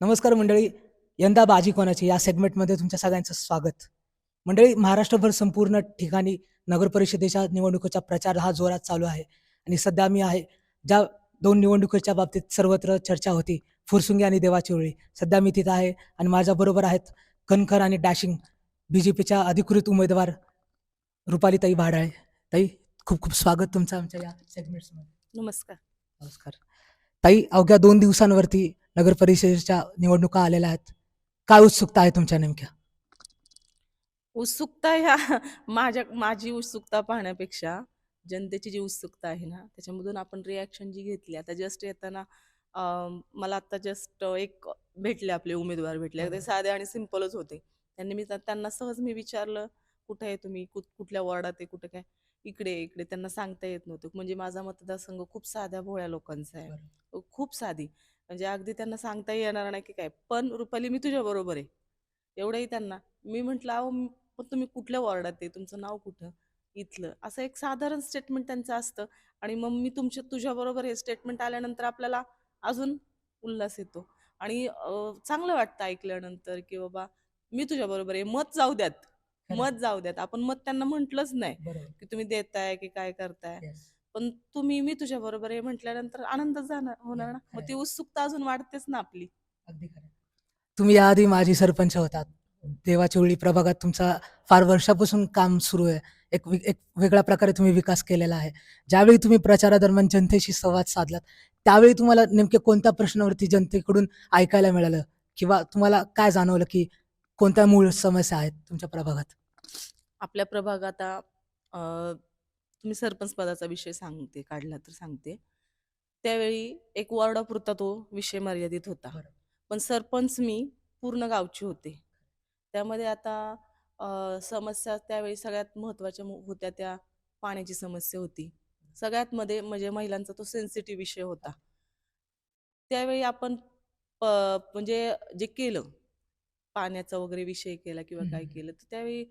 नमस्कार मंडळी यंदा बाजी कोणाची? या सेगमेंटमध्ये तुमच्या सगळ्यांचं स्वागत. मंडळी महाराष्ट्रभर संपूर्ण ठिकाणी नगर परिषदेच्या निवडणुकीचा प्रचार हा जोरात चालू आहे. आणि सध्या मी आहे ज्या दोन निवडणुकीच्या बाबतीत सर्वत्र चर्चा होती फुरसुंगी आणि देवाची ओळी. सध्या मी तिथं आहे आणि माझ्याबरोबर आहेत कणखर आणि डॅशिंग बी जे पीच्या अधिकृत उमेदवार रुपालीताई भाडाळे. ताई खूप खूप स्वागत तुमचं आमच्या या सेगमेंट्समध्ये नमस्कार. नमस्कार. ताई अवघ्या दोन दिवसांवरती नगर परिषदेच्या निवडणुका आलेल्या आहेत. काय उत्सुकता आहे तुमच्या नेमक्या? उत्सुकता ह्या माझ्या माझी उत्सुकता पाहण्यापेक्षा जनतेची जी उत्सुकता आहे ना त्याच्यामधून आपण रिॲक्शन जी घेतली आता जस्ट येताना मला आता जस्ट एक भेटले आपले उमेदवार भेटले. ते. साधे आणि सिम्पलच होते. त्यांनी मी त्या- त्यांना सहज मी विचारलं कुठे आहे तुम्ही? कुठ कुठल्या वॉर्डात आहे? कुठे काय? इकडे इकडे त्यांना सांगता येत नव्हतं. म्हणजे माझा मतदारसंघ खूप साध्या भोळ्या लोकांचा आहे. खूप साधी. म्हणजे अगदी त्यांना सांगता येणार नाही की काय. पण रुपाली मी तुझ्या बरोबर आहे. एवढंही त्यांना. मी म्हंटल अहो पण तुम्ही कुठल्या वॉर्डात आहे? तुमचं नाव कुठं? इथलं. असं एक साधारण स्टेटमेंट त्यांचं असतं. आणि मग मी तुमच्या तुझ्या बरोबर हे स्टेटमेंट आल्यानंतर आपल्याला अजून उल्हास येतो. आणि चांगलं वाटतं ऐकल्यानंतर की बाबा मी तुझ्या बरोबर आहे. मत जाऊ द्यात. मत जाऊ द्यात. आपण मत त्यांना म्हंटलच नाही की तुम्ही देताय की काय करताय. पण तुम्ही मी तुझ्या बरोबर आहे म्हटल्यानंतर आनंद जाणार होणार ना? मग. ती उत्सुकता अजून वाढतेच ना आपली. अगदी खरं तुम्ही याआधी माजी सरपंच होतात. देवाची ओळी प्रभागात तुमचा फार वर्षापासून काम सुरू आहे. एक एक वेगळ्या प्रकारे तुम्ही विकास केलेला आहे. ज्यावेळी तुम्ही प्रचारादरम्यान जनतेशी संवाद साधलात त्यावेळी तुम्हाला नेमके कोणत्या प्रश्नावरती जनतेकडून ऐकायला मिळालं? किंवा तुम्हाला काय जाणवलं की कोणत्या मूळ समस्या आहेत तुमच्या प्रभागात? आपल्या प्रभागात तुम्ही सरपंच पदाचा विषय सांगते काढला तर सांगते. त्यावेळी एक वॉर्डापुरता तो विषय मर्यादित होता. पण सरपंच मी पूर्ण गावची होते. त्यामध्ये आता अं, समस्या त्यावेळी सगळ्यात महत्त्वाच्या मु- होत्या त्या पाण्याची समस्या होती. सगळ्यात मध्ये म्हणजे महिलांचा तो सेन्सिटिव्ह विषय होता. त्यावेळी आपण प- म्हणजे जे केलं पाण्याचा वगैरे विषय केला किंवा काय हम्म. केलं तर त्यावेळी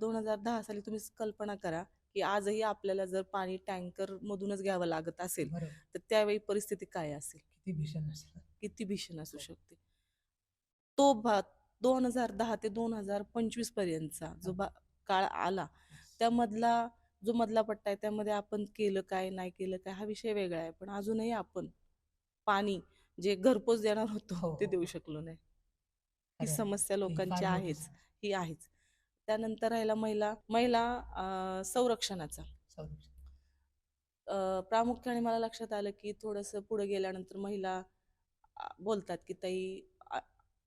दोन हजार दहा साली तुम्ही कल्पना करा की आजही आपल्याला जर पाणी टँकर मधूनच घ्यावं लागत असेल तर त्यावेळी परिस्थिती काय असेल? किती भीषण असेल किती भीषण असू शकते. तो भा दोन हजार दहा ते दोन हजार पंचवीस पर्यंतचा जो भा काळ आला त्यामधला जो मधला पट्टा आहे त्यामध्ये आपण केलं काय नाही केलं काय हा विषय वेगळा आहे. पण अजूनही आपण पाणी जे घरपोच देणार हो, होतो ते हो, देऊ हो. शकलो नाही. ही आहे. समस्या ही लोकांची फार मोठी आहेच ही आहेच. त्यानंतर राहिला महिला महिला संरक्षणाचा. संरक्षण. प्रामुख्याने मला लक्षात आलं की थोडंसं पुढे गेल्यानंतर महिला बोलतात की ताई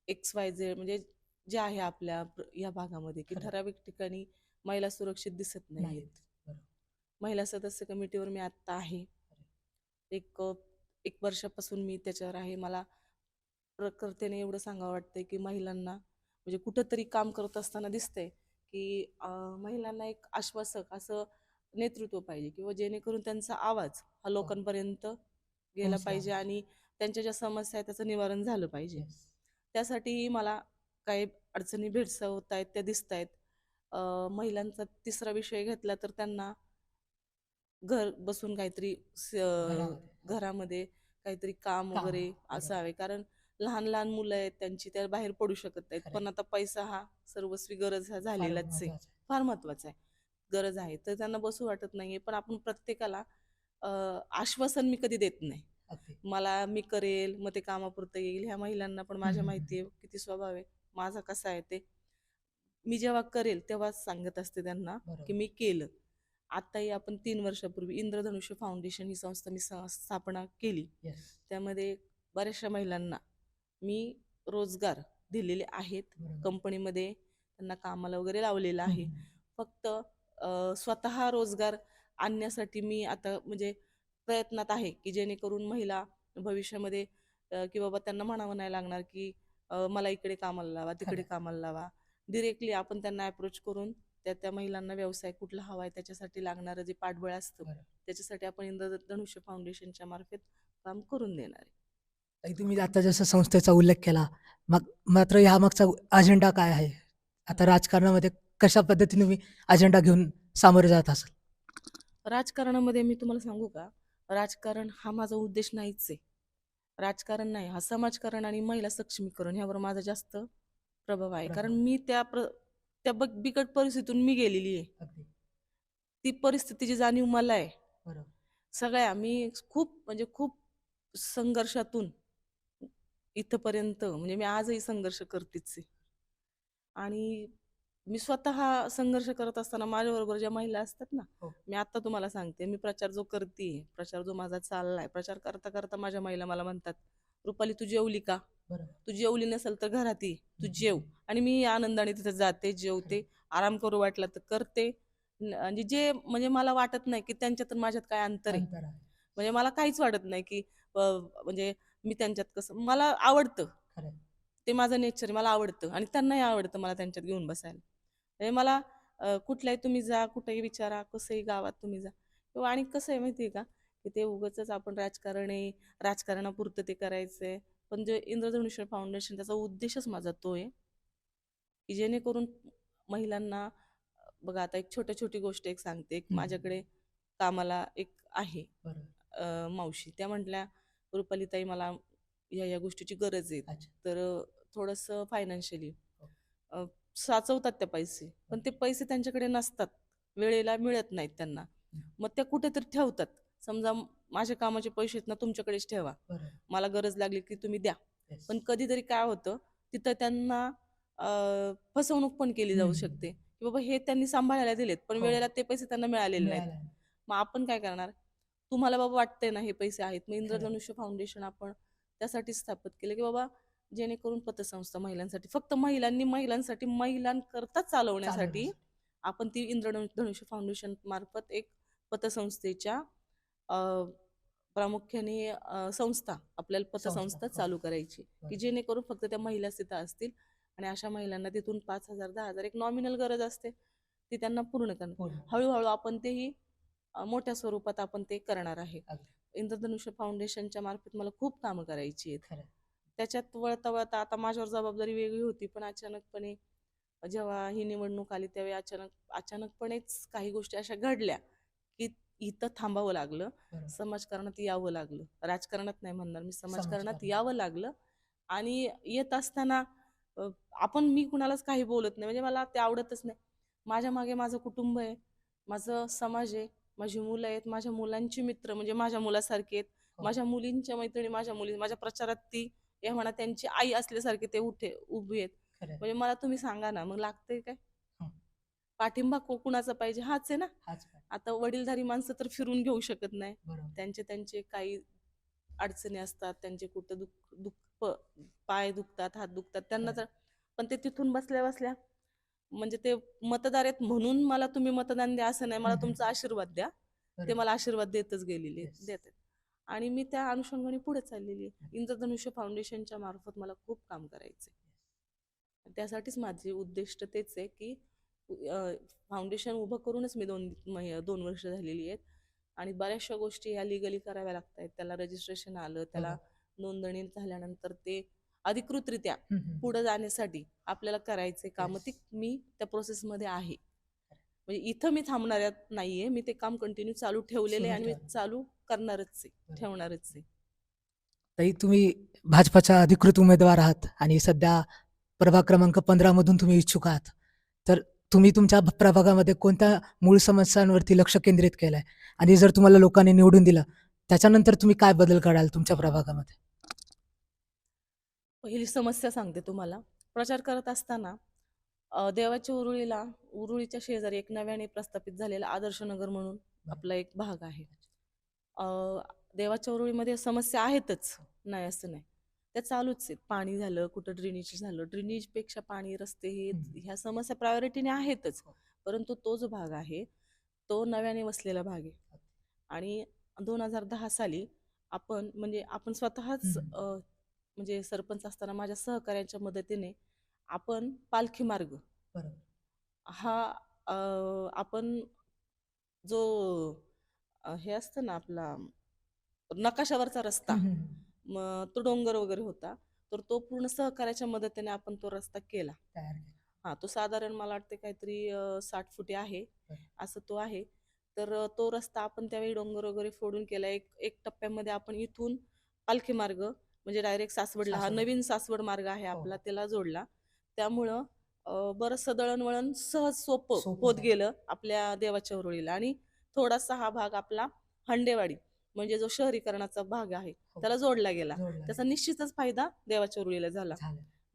एक्स वाय झेड म्हणजे जे आहे आपल्या या भागामध्ये की. ठराविक ठिकाणी महिला सुरक्षित दिसत नाहीत. महिला सदस्य कमिटीवर मी आत्ता आहे. एक एक वर्षापासून मी त्याच्यावर आहे. मला प्रकर्तेने एवढं सांगावं वाटतंय की महिलांना म्हणजे कुठंतरी काम करत असताना दिसतंय. की महिलांना एक आश्वासक असं नेतृत्व पाहिजे किंवा जेणेकरून त्यांचा आवाज हा लोकांपर्यंत गेला पाहिजे. आणि त्यांच्या ज्या समस्या आहेत त्याचं निवारण झालं पाहिजे. त्यासाठी मला काही अडचणी भेडसावत आहेत त्या दिसत आहेत महिलांचा तिसरा विषय घेतला तर त्यांना घर बसून काहीतरी घरामध्ये. काहीतरी काम वगैरे. असावे कारण लहान लहान मुलं आहेत त्यांची त्या बाहेर पडू शकत नाहीत. पण आता पैसा हा सर्वस्वी गरज हा झालेलाच आहे. फार महत्त्वाचा आहे गरज आहे तर त्यांना बसू वाटत नाहीये पण आपण प्रत्येकाला आश्वासन मी कधी देत नाही. मला मी करेल मग ते कामापुरतं येईल ह्या महिलांना पण माझ्या. माहिती आहे किती स्वभाव आहे माझा कसा आहे ते मी जेव्हा करेल तेव्हाच सांगत असते त्यांना की. मी केलं आताही आपण तीन वर्षापूर्वी इंद्रधनुष्य फाउंडेशन ही संस्था मी स्थापना केली. त्यामध्ये बऱ्याचशा महिलांना मी रोजगार दिलेले आहेत. कंपनीमध्ये त्यांना कामाला वगैरे लावलेलं आहे. फक्त स्वतः रोजगार आणण्यासाठी मी आता म्हणजे प्रयत्नात आहे की जेणेकरून महिला भविष्यामध्ये की बाबा त्यांना म्हणावं नाही लागणार की मला इकडे कामाला लावा तिकडे. कामाला लावा डिरेक्टली आपण त्यांना अप्रोच करून त्या त्या महिलांना व्यवसाय कुठला हवा आहे त्याच्यासाठी लागणारं जे पाठबळ असतं. त्याच्यासाठी आपण इंद्रधनुष्य फाउंडेशनच्या मार्फत काम करून देणार आहे तुम्ही आता जसं संस्थेचा उल्लेख केला मग मात्र ह्यामागचा अजेंडा काय आहे? आता राजकारणामध्ये कशा पद्धतीने तुम्ही अजेंडा घेऊन सामोरे जात असाल? राजकारणामध्ये मी तुम्हाला सांगू का? राजकारण हा माझा उद्देश नाहीच आहे. राजकारण नाही हा समाजकारण आणि महिला सक्षमीकरण ह्यावर माझा जास्त प्रभाव आहे. कारण मी त्या प्र त्या बिकट परिस्थितीतून मी गेलेली आहे. ती परिस्थितीची जाणीव मला आहे सगळ्या मी खूप म्हणजे खूप संघर्षातून इथपर्यंत म्हणजे मी आजही संघर्ष करतेच आहे आणि मी स्वतः संघर्ष करत असताना माझ्याबरोबर ज्या महिला असतात ना हो. मी आता तुम्हाला सांगते मी प्रचार जो करते प्रचार जो माझा चाललाय प्रचार करता करता माझ्या महिला मला म्हणतात रुपाली तू जेवली का तू जेवली नसेल तर घरात ये तू. जेव आणि मी आनंदाने तिथे जाते जेवते आराम करू वाटला तर करते म्हणजे जे म्हणजे मला वाटत नाही की त्यांच्यात माझ्यात काय अंतर आहे. म्हणजे मला काहीच वाटत नाही की म्हणजे मी त्यांच्यात कसं मला आवडतं. ते माझं नेचर मला आवडतं आणि त्यांनाही आवडतं मला त्यांच्यात घेऊन बसायला. म्हणजे मला कुठल्याही तुम्ही जा कुठेही विचारा कसंही गावात तुम्ही जा. किंवा आणि कसं आहे माहिती आहे का की ते उगाच आपण राजकारण आहे राजकारणापुरतं ते करायचंय. पण जे इंद्रधनुष्य फाउंडेशन त्याचा उद्देशच माझा तो आहे की जेणेकरून महिलांना बघा आता एक छोट्या छोटी गोष्ट एक सांगते. एक. माझ्याकडे कामाला एक आहे. मावशी. त्या म्हटल्या रुपालीताई मला या या गोष्टीची गरज आहे. अच्छा. तर थोडंसं फायनान्शियली हो. साचवतात त्या पैसे पण ते पैसे त्यांच्याकडे नसतात. वेळेला मिळत नाहीत त्यांना. मग त्या कुठेतरी ठेवतात. समजा माझ्या कामाचे पैसे आहेत ना तुमच्याकडेच ठेवा. मला गरज लागली की तुम्ही द्या. Yes. पण कधीतरी काय होतं तिथं त्यांना अ, फसवणूक पण केली जाऊ हम्म. शकते. की बाबा हे त्यांनी सांभाळायला दिलेत पण हो. वेळेला ते पैसे त्यांना मिळालेले नाहीत. मिळालं. मग आपण काय करणार? तुम्हाला बाबा वाटतंय ना हे पैसे आहेत मग इंद्रधनुष्य फाउंडेशन आपण त्यासाठी स्थापित केलं की बाबा जेणेकरून पतसंस्था महिलांसाठी फक्त महिलांनी महिलांसाठी महिलांकरता चालवण्यासाठी. आपण ती इंद्रधनुष्य फाउंडेशन मार्फत एक पतसंस्थेच्या प्रामुख्याने संस्था आपल्याला पतसंस्था संस्था. चालू करायची की. जेणेकरून फक्त त्या महिला तिथं असतील आणि अशा महिलांना तिथून पाच हजार दहा हजार एक नॉमिनल गरज असते ती त्यांना पूर्ण करणं. हळूहळू आपण तेही मोठ्या स्वरूपात आपण ते करणार आहे. इंद्रधनुष्य फाउंडेशनच्या मार्फत मला खूप कामं करायची आहेत. त्याच्यात वळता वळता आता माझ्यावर जबाबदारी वेगळी होती पण अचानकपणे जेव्हा ही निवडणूक आली त्यावेळी अचानक अचानकपणेच काही गोष्टी अशा घडल्या की इथं थांबावं लागलं. समाजकारणात यावं लागलं राजकारणात नाही म्हणणार मी समाजकारणात. यावं लागलं आणि येत असताना आपण मी कुणालाच काही बोलत नाही म्हणजे मला ते आवडतच नाही माझ्या मागे माझं कुटुंब आहे माझं समाज आहे माझी मुलं आहेत माझ्या मुलांची मित्र म्हणजे माझ्या मुलासारखे आहेत हो. माझ्या मुलींच्या मैत्रिणी माझ्या मुली माझ्या प्रचारात ती या म्हणा त्यांची आई असल्यासारखे ते उठे उभी आहेत. म्हणजे मला तुम्ही सांगा ना मग लागतंय काय हं. पाठिंबा को- कुणाचा पाहिजे हाच आहे ना. आता वडीलधारी माणसं तर फिरून घेऊ शकत नाही. त्यांचे त्यांचे काही अडचणी असतात त्यांचे कुठं दुःख दुःख पाय दुखतात हात दुखतात त्यांना. तर पण ते तिथून बसल्या बसल्या म्हणजे ते मतदार आहेत म्हणून मला तुम्ही मतदान द्या असं नाही. मला. तुमचा आशीर्वाद द्या. ते. मला आशीर्वाद देतच गेलेले आहेत, Yes. देत आहेत आणि मी त्या अनुषंगाने पुढे चाललेली आहे. इंद्रधनुष्य फाउंडेशनच्या मार्फत मला खूप काम करायचंय. त्यासाठीच माझे उद्दिष्ट तेच आहे की फाउंडेशन उभं करूनच मी दोन दोन वर्ष झालेली आहेत. आणि बऱ्याचशा गोष्टी ह्या लिगली कराव्या लागत आहेत त्याला रजिस्ट्रेशन आलं त्याला नोंदणी झाल्यानंतर ते अधिकृतरित्या. पुढे जाण्यासाठी आपल्याला करायचे काम. ती मी त्या प्रोसेसमध्ये आहे म्हणजे इथं मी थांबणार नाहीये मी ते काम कंटिन्यू चालू ठेवलेले आणि मी. चालू करणारच आहे. ठेवणारच आहे ताई तुम्ही भाजपाच्या अधिकृत उमेदवार आहात आणि सध्या प्रभाग क्रमांक पंधरा मधून तुम्ही इच्छुक आहात तर तुम्ही तुमच्या प्रभागामध्ये कोणत्या मूळ समस्यांवरती लक्ष केंद्रित केलंय आणि जर तुम्हाला लोकांनी निवडून दिलं त्याच्यानंतर तुम्ही काय बदल कराल तुमच्या प्रभागामध्ये पहिली समस्या सांगते तुम्हाला. प्रचार करत असताना देवाच्या उरुळीला उरुळीच्या शेजारी एक नव्याने प्रस्थापित झालेला आदर्श नगर म्हणून आपला एक भाग आहे. अ, देवाच्या उरुळीमध्ये समस्या आहेतच. नाही असं नाही. त्या चालूच आहेत. पाणी झालं कुठं ड्रेनेज झालं. ड्रेनेजपेक्षा पाणी रस्ते हे. ह्या समस्या प्रायोरिटीने आहेतच. हो. परंतु तो जो भाग आहे. तो नव्याने वसलेला भाग आहे. आणि दोन हजार दहा साली आपण म्हणजे आपण स्वतःच म्हणजे सरपंच असताना माझ्या सहकार्यांच्या मदतीने आपण पालखी मार्ग. हा आपण जो हे असतं ना आपला नकाशावरचा रस्ता तो डोंगर वगैरे होता तर तो पूर्ण सहकार्याच्या मदतीने आपण तो रस्ता केला. हा तो साधारण मला वाटते काहीतरी साठ फुटी आहे. असं तो आहे. तर तो रस्ता आपण त्यावेळी डोंगर वगैरे फोडून केला. एक एक टप्प्यामध्ये आपण इथून पालखी मार्ग म्हणजे डायरेक्ट सासवडला हा. नवीन सासवड मार्ग आहे हो. आपला त्याला जोडला त्यामुळं अं, बरंचसं दळणवळण सहज सोपं होत. गेलं आपल्या देवाच्या उरुळीला आणि थोडासा हा भाग आपला हंडेवाडी म्हणजे जो शहरीकरणाचा भाग आहे हो. त्याला जोडला गेला त्याचा निश्चितच फायदा देवाच्या उरुळीला झाला.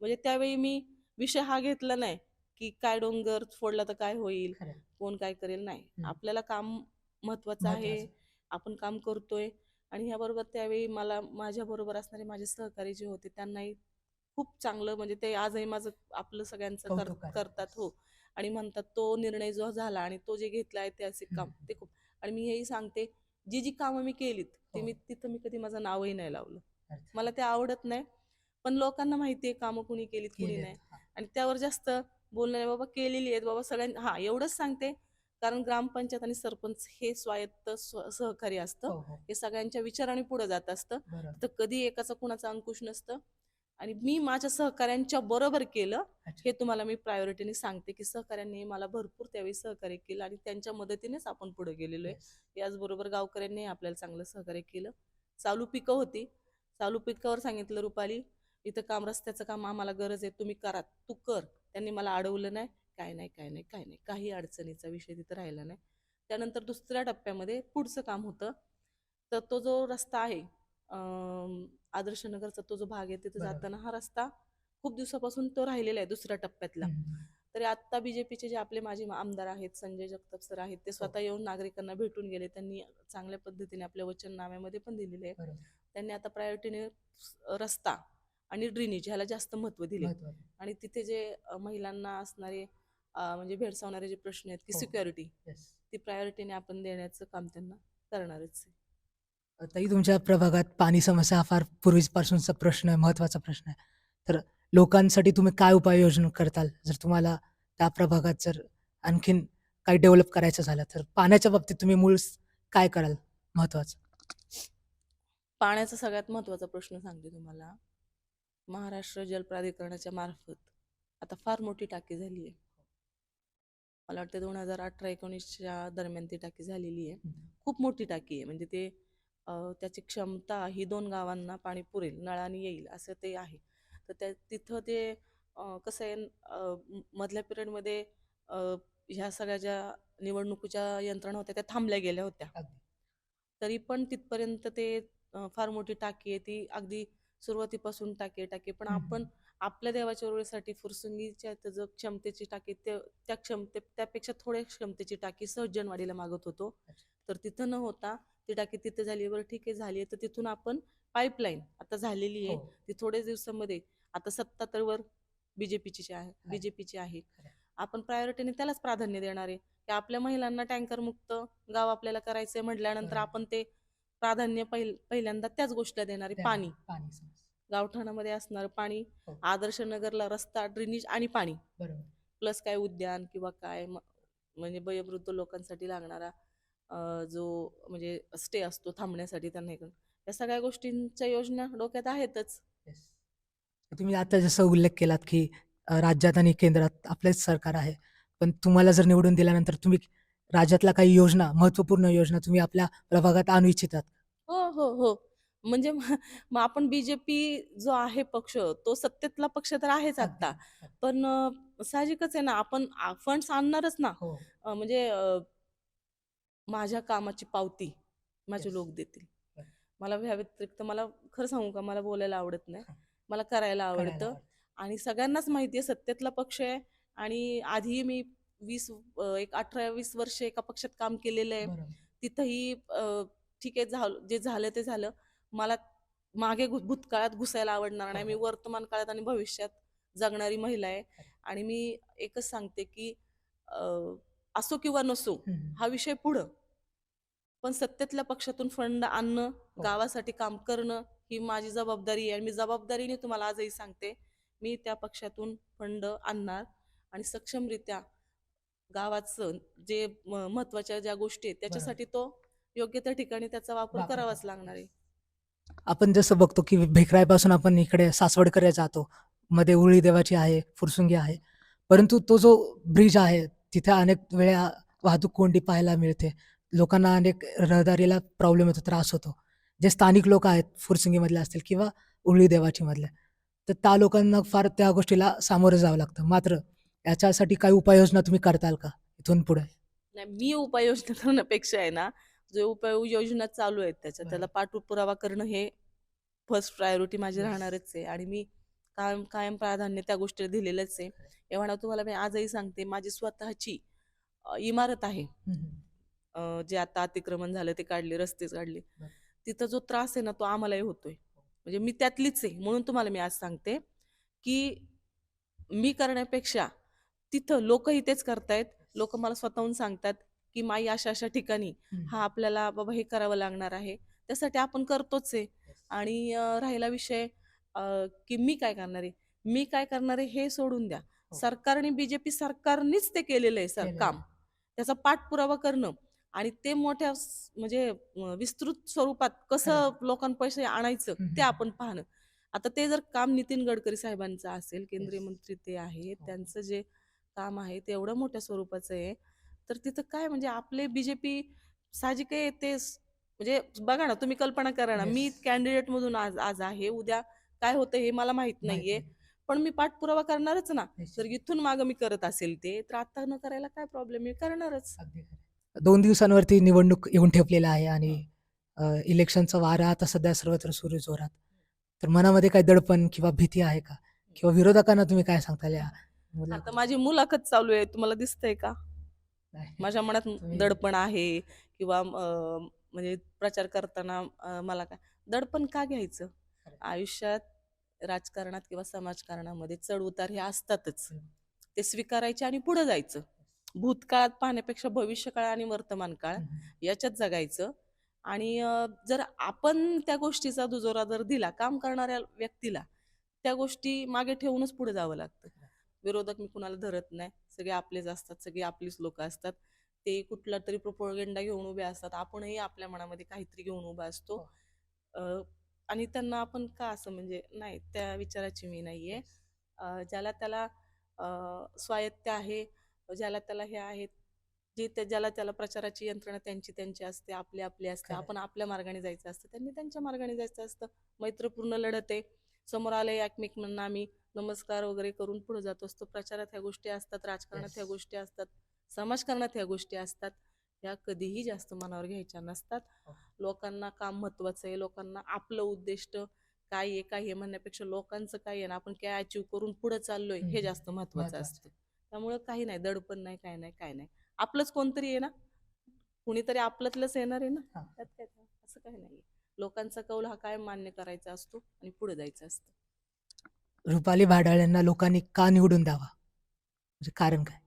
म्हणजे त्यावेळी मी विषय हा घेतला नाही की काय डोंगर फोडला तर काय होईल. कोण काय करेल नाही. आपल्याला काम महत्वाचं आहे. आपण काम करतोय आणि ह्याबरोबर त्यावेळी मला माझ्या बरोबर असणारे माझे सहकारी जे होते त्यांनाही खूप चांगलं म्हणजे ते आजही माझं आपलं सगळ्यांचं कर-. करतात हो आणि म्हणतात तो निर्णय जो झाला आणि तो जे घेतला ऐतिहासिक काम. ते खूप आणि मी हेही सांगते जी जी कामं मी केलीत ती हो. मी तिथं मी कधी माझं नावही नाही लावलं. मला ते आवडत नाही पण लोकांना माहिती आहे कामं कुणी केलीत कुणी. नाही. आणि त्यावर जास्त बोलणं नाही बाबा केलेली आहेत बाबा सगळ्यांनी हा एवढंच सांगते कारण ग्रामपंचायत आणि सरपंच हे स्वायत्त स्व- सहकारी असतं. हो, हो. हे सगळ्यांच्या विचाराने पुढे जात असतं. तर कधी एकाचा कुणाचा अंकुश नसतं. आणि मी माझ्या सहकाऱ्यांच्या बरोबर केलं. हे तुम्हाला मी प्रायोरिटीने सांगते की सहकाऱ्यांनी मला भरपूर त्यावेळी सहकार्य केलं आणि त्यांच्या मदतीनेच आपण पुढे गेलेलो आहे. याचबरोबर गावकऱ्यांनी आपल्याला चांगलं सहकार्य केलं. चालू पिकं होती. चालू पिकावर सांगितलं रुपाली इथं काम रस्त्याचं काम आम्हाला गरज आहे तुम्ही करा. तू कर. त्यांनी मला अडवलं नाही. काय नाही काय नाही काय नाही काही अडचणीचा विषय तिथं राहिला नाही त्यानंतर दुसऱ्या टप्प्यामध्ये पुढचं काम होतं तर तो जो रस्ता आहे अं, आदर्श नगरचा तो जो भाग आहे तिथे. जाताना हा रस्ता खूप दिवसापासून तो राहिलेला आहे दुसऱ्या टप्प्यातला. तरी आत्ता बीजेपीचे जे आपले माजी आमदार आहेत संजय जगताप सर आहेत ते स्वतः येऊन नागरिकांना भेटून गेले त्यांनी चांगल्या पद्धतीने आपल्या वचननाम्यामध्ये पण दिलेले आहे. त्यांनी आता प्रायोरिटीने रस्ता आणि ड्रेनेज ह्याला जास्त महत्त्व दिले. आणि तिथे जे महिलांना असणारे म्हणजे भेडसावणारे जे प्रश्न आहेत की हो. Security Yes. ती प्रायोरिटीने आपण देण्याचं काम त्यांना करणारच आहे. ताई तुमच्या प्रभागात पाणी समस्या हा फार पूर्वीपासूनचा प्रश्न आहे महत्त्वाचा प्रश्न आहे. तर लोकांसाठी तुम्ही काय उपाययोजना करताल? जर तुम्हाला त्या प्रभागात जर आणखीन काही डेव्हलप करायचं झालं तर पाण्याच्या बाबतीत तुम्ही मूळ स- काय कराल? महत्वाचं पाण्याचा सगळ्यात महत्त्वाचा प्रश्न सांगते तुम्हाला. महाराष्ट्र जल प्राधिकरणाच्या मार्फत आता फार मोठी टाकी झाली आहे. मला वाटतं दोन हजार अठरा एकोणीसच्या दरम्यान ती टाकी झालेली आहे. खूप मोठी टाकी आहे. म्हणजे ते त्याची क्षमता ही दोन गावांना पाणी पुरेल नळाने येईल असं ते आहे. तर त्या तिथं ते कसं आहे मधल्या पिरियडमध्ये ह्या सगळ्या ज्या निवडणुकीच्या यंत्रणा होत्या त्या थांबल्या गेल्या होत्या. तरी पण तिथपर्यंत ते फार मोठी टाकी आहे. ती अगदी सुरुवातीपासून टाकी टाकी पण. आपण आपल्या देवाच्या ओळीसाठी फुरसुंगीच्या त्याचं क्षमतेची टाकी त्या क्षमते त्यापेक्षा थोड्या क्षमतेची टाकी सहजनवाडीला मागत होतो. तर तिथं न होता ती टाकी तिथे झाली बरं ठीक आहे झाली तर तिथून आपण पाईपलाईन आता झालेली आहे हो. ती थोड्याच दिवसामध्ये आता सत्ता तर वर बीजेपीची आहे बीजेपीची आहे. आपण प्रायोरिटीने त्यालाच प्राधान्य देणार आहे की आपल्या महिलांना टँकर मुक्त गाव आपल्याला करायचंय म्हटल्यानंतर. आपण ते प्राधान्य पहिल पहिल्यांदा त्याच गोष्टीला देणार आहे पाणी. गावठाणामध्ये असणारं पाणी हो. आदर्श नगरला रस्ता ड्रेनेज आणि पाणी बरोबर प्लस काय उद्यान किंवा काय म्हणजे वयोवृद्ध लोकांसाठी लागणारा जो म्हणजे स्टे असतो थांबण्यासाठी त्यांना. या सगळ्या गोष्टींच्या योजना डोक्यात आहेतच. तुम्ही आता जसं उल्लेख केलात की राज्यात आणि केंद्रात आपलेच सरकार आहे पण तुम्हाला जर निवडून दिल्यानंतर तुम्ही राज्यातल्या काही योजना महत्त्वपूर्ण योजना तुम्ही आपल्या प्रभागात आणू इच्छितात हो हो हो म्हणजे मग आपण बीजेपी जो आहे पक्ष तो सत्तेतला पक्ष तर आहेच आता. पण साहजिकच आहे ना आपण फंड्स आणणारच ना हो म्हणजे माझ्या कामाची पावती माझे. लोक देतील. मला ह्या व्यतिरिक्त मला खरं सांगू का मला बोलायला आवडत नाही. मला करायला आवडतं. आणि सगळ्यांनाच माहिती आहे सत्तेतला पक्ष आहे आणि आधी मी वीस एक अठरा वीस वर्ष एका पक्षात काम केलेलं आहे. तिथंही ठीक आहे झालं जे झालं ते झालं मला मागे भूतकाळात घुसायला आवडणार नाही मी हो. वर्तमान काळात आणि भविष्यात जगणारी महिला आहे आणि मी एकच सांगते की असो किंवा नसो. हा विषय पुढं पण सत्तेतल्या पक्षातून फंड आणणं हो. गावासाठी काम करणं ही माझी जबाबदारी आहे आणि मी जबाबदारीने तुम्हाला आजही सांगते मी त्या पक्षातून फंड आणणार आणि सक्षमरित्या गावाचं जे महत्त्वाच्या ज्या गोष्टी आहेत त्याच्यासाठी तो योग्य त्या ठिकाणी त्याचा वापर करावाच करावा. लागणार आहे आपण जसं बघतो की भेकरायपासून आपण इकडे सासवडकडे जातो मध्ये उळी देवाची आहे फुरसुंगी आहे. परंतु तो जो ब्रिज आहे तिथे अनेक वेळा वाहतूक कोंडी पाहायला मिळते. लोकांना अनेक रहदारीला प्रॉब्लेम येतो त्रास होतो. जे स्थानिक लोक आहेत फुरसुंगीमधले असतील किंवा उरळी देवाची मधले तर त्या लोकांना फार त्या गोष्टीला सामोरं जावं लागतं. मात्र याच्यासाठी काही उपाययोजना तुम्ही करताल का? इथून पुढे. नाही मी उपाययोजना अपेक्षा आहे ना जे उपाययोजना चालू आहेत त्याच्या त्याला पाठपुरावा करणं हे फर्स्ट प्रायोरिटी माझी. राहणारच आहे आणि मी कायम कायम प्राधान्य त्या गोष्टीला दिलेलंच आहे. एवढा तुम्हाला मी आजही सांगते माझी स्वतःची इमारत आहे. जे आता अतिक्रमण झालं ते काढले रस्तेच काढले. तिथं जो त्रास आहे ना तो आम्हालाही होतोय. म्हणजे मी त्यातलीच आहे म्हणून तुम्हाला मी आज सांगते की मी करण्यापेक्षा तिथं लोकही तेच करतायत. लोक मला स्वतःहून सांगतात की माई अशा अशा ठिकाणी हा. आपल्याला बाबा हे करावं लागणार आहे. त्यासाठी आपण करतोच आहे. आणि राहिला विषय की मी काय करणार आहे? मी काय करणार आहे हे सोडून द्या. हो. सरकारने बीजेपी सरकारनेच ते केलेलं आहे सर काम. आहे. त्याचा पाठपुरावा करणं. आणि ते मोठ्या म्हणजे विस्तृत स्वरूपात कसं लोकांना पैसे आणायचं. ते आपण पाहणं. आता ते जर काम नितीन गडकरी साहेबांचं असेल केंद्रीय. मंत्री ते आहेत हो. त्यांचं जे काम आहे ते एवढं मोठ्या स्वरूपाचं आहे. तर तिथं काय म्हणजे आपले बीजेपी साहजिक आहे ते म्हणजे बघा ना तुम्ही कल्पना करा ना मी. कॅन्डिडेट मधून आज आज आहे उद्या काय होतं हे मला माहीत नाहीये. पण मी पाठपुरावा करणारच ना. जर इथून मागं मी करत असेल ते तर आता न करायला काय प्रॉब्लेम आहे? करणारच. दोन दिवसांवरती निवडणूक येऊन ठेपलेला आहे आणि इलेक्शनचा वारा आता सध्या सर्वत्र सुरू जोरात. तर मनामध्ये काही दडपण किंवा भीती आहे का? किंवा विरोधकांना तुम्ही काय मुला- आता माझी मुलाखत चालू आहे. तुम्हाला दिसतंय का. माझ्या मनात दडपण आहे किंवा म्हणजे प्रचार करताना मला काय दडपण का घ्यायचं. आयुष्यात राजकारणात किंवा समाजकारणामध्ये चढ उतार हे असतातच. ते स्वीकारायचे आणि पुढे जायचं. भूतकाळात पाहण्यापेक्षा भविष्यकाळ आणि वर्तमान काळ. याच्यात जगायचं. आणि जर आपण त्या गोष्टीचा दुजोरा जर दिला काम करणाऱ्या व्यक्तीला त्या गोष्टी मागे ठेवूनच पुढे जावं लागतं. विरोधक मी कुणाला धरत नाही. सगळे आपलेच असतात सगळे आपलीच लोक असतात. ते कुठला तरी प्रोपोगेंडा घेऊन उभे असतात. आपणही आपल्या मनामध्ये काहीतरी घेऊन उभा असतो. हो. आणि त्यांना आपण का असं म्हणजे नाही त्या विचाराची मी नाहीये. ज्याला त्याला स्वायत्त आहे ज्याला त्याला हे आहेत जे त्या ज्याला त्याला प्रचाराची यंत्रणा त्यांची त्यांची असते आपली आपली असते. आपण आपल्या मार्गाने जायचं असतं. त्यांनी त्यांच्या मार्गाने जायचं असतं. मैत्रपूर्ण लढत आहे. समोर आले एकमेकांना आम्ही. नमस्कार वगैरे करून पुढे जात असतो प्रचारात ह्या गोष्टी असतात राजकारणात ह्या. गोष्टी असतात समाजकारणात ह्या गोष्टी असतात ह्या कधीही जास्त मनावर घ्यायच्या नसतात हो. लोकांना काम महत्वाचं आहे लोकांना आपलं उद्दिष्ट काय आहे काय हे म्हणण्यापेक्षा लोकांचं काय आहे ना आपण काय अचीव करून पुढे चाललोय हे. जास्त महत्वाचं. असतं त्यामुळं काही नाही दडपण नाही काय नाही काय नाही आपलंच कोणतरी आहे ना कुणीतरी आपल्यातलंच येणार आहे ना. त्यात काय? असं काही नाही लोकांचा कौल हा कायम मान्य करायचा असतो आणि पुढे जायचं असतं रुपाली भाडाळ्यांना लोकांनी का निवडून द्यावा? म्हणजे कारण काय?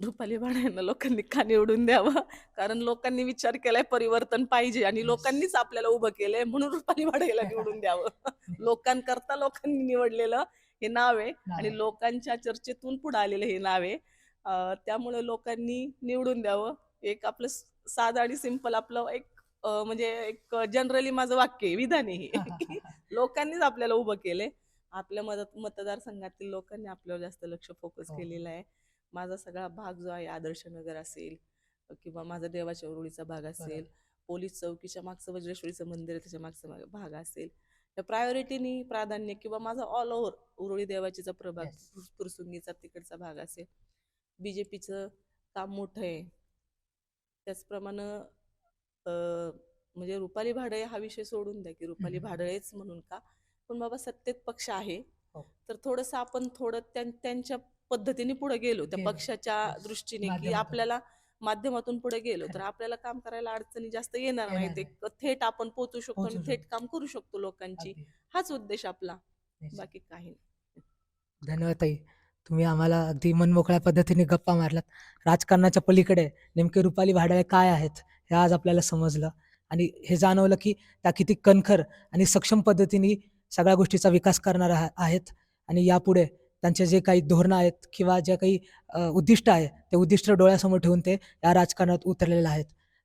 रुपाली भाड्यांना लोकांनी का निवडून द्यावं? कारण लोकांनी विचार केलाय परिवर्तन पाहिजे आणि. लोकांनीच आपल्याला उभं केलंय म्हणून रुपाली भाड्याला निवडून द्यावं. लोकांकरता लोकांनी निवडलेलं हे नाव आहे आणि लोकांच्या चर्चेतून पुढे आलेलं हे नाव आहे. त्यामुळे लोकांनी निवडून द्यावं. एक आपलं साधं आणि सिंपल आपलं एक म्हणजे एक जनरली माझं वाक्य आहे विधान आहे हे. लोकांनीच आपल्याला उभं केलंय. आपल्या मदत मतदारसंघातील लोकांनी आपल्यावर जास्त लक्ष फोकस हो. केलेलं आहे. माझा सगळा भाग जो आहे आदर्श नगर असेल किंवा माझा देवाच्या उरुळीचा भाग असेल पोलीस चौकीच्या मागचं वज्रेश्वरीचं मंदिर आहे त्याच्या मागचा भाग- असेल. त्या प्रायोरिटीनी प्राधान्य किंवा माझा ऑल ओव्हर उरुळी देवाचीचा प्रभाग पुरसुंगीचा तिकडचा भाग असेल. बीजेपीचं काम मोठं आहे. त्याचप्रमाणे म्हणजे रुपाली भाडळे हा विषय सोडून द्या की रुपाली. भाडळेच म्हणून का? पण बाबा सत्तेत पक्ष आहे हो. तर थोडस आपण थोडं त्यां- त्यांच्या पद्धतीने पुढे गेलो त्या. पक्षाच्या. दृष्टीने की. आपल्याला माध्यमातून पुढे गेलो तर. आपल्याला काम करायला अडचणी जास्त येणार नाहीत एक थेट आपण पोहोचू शकतो आणि थेट काम करू शकतो लोकांची. हाच उद्देश आपला. बाकी काही नाही धन्यवाद ताई तुम्ही आम्हाला अगदी मनमोकळ्या पद्धतीने गप्पा मारलात राजकारणाच्या पलीकडे नेमके रुपाली भाडाळे काय आहेत हे आज आपल्याला समजलं आणि हे जाणवलं की त्या किती कणखर आणि सक्षम पद्धतीने सगळ्या गोष्टीचा विकास करणार आहेत. आणि यापुढे त्यांचे जे काही धोरणं आहेत किंवा जे काही उद्दिष्ट आहे ते उद्दिष्ट डोळ्यासमोर ठेवून ते या राजकारणात उतरलेले आहेत.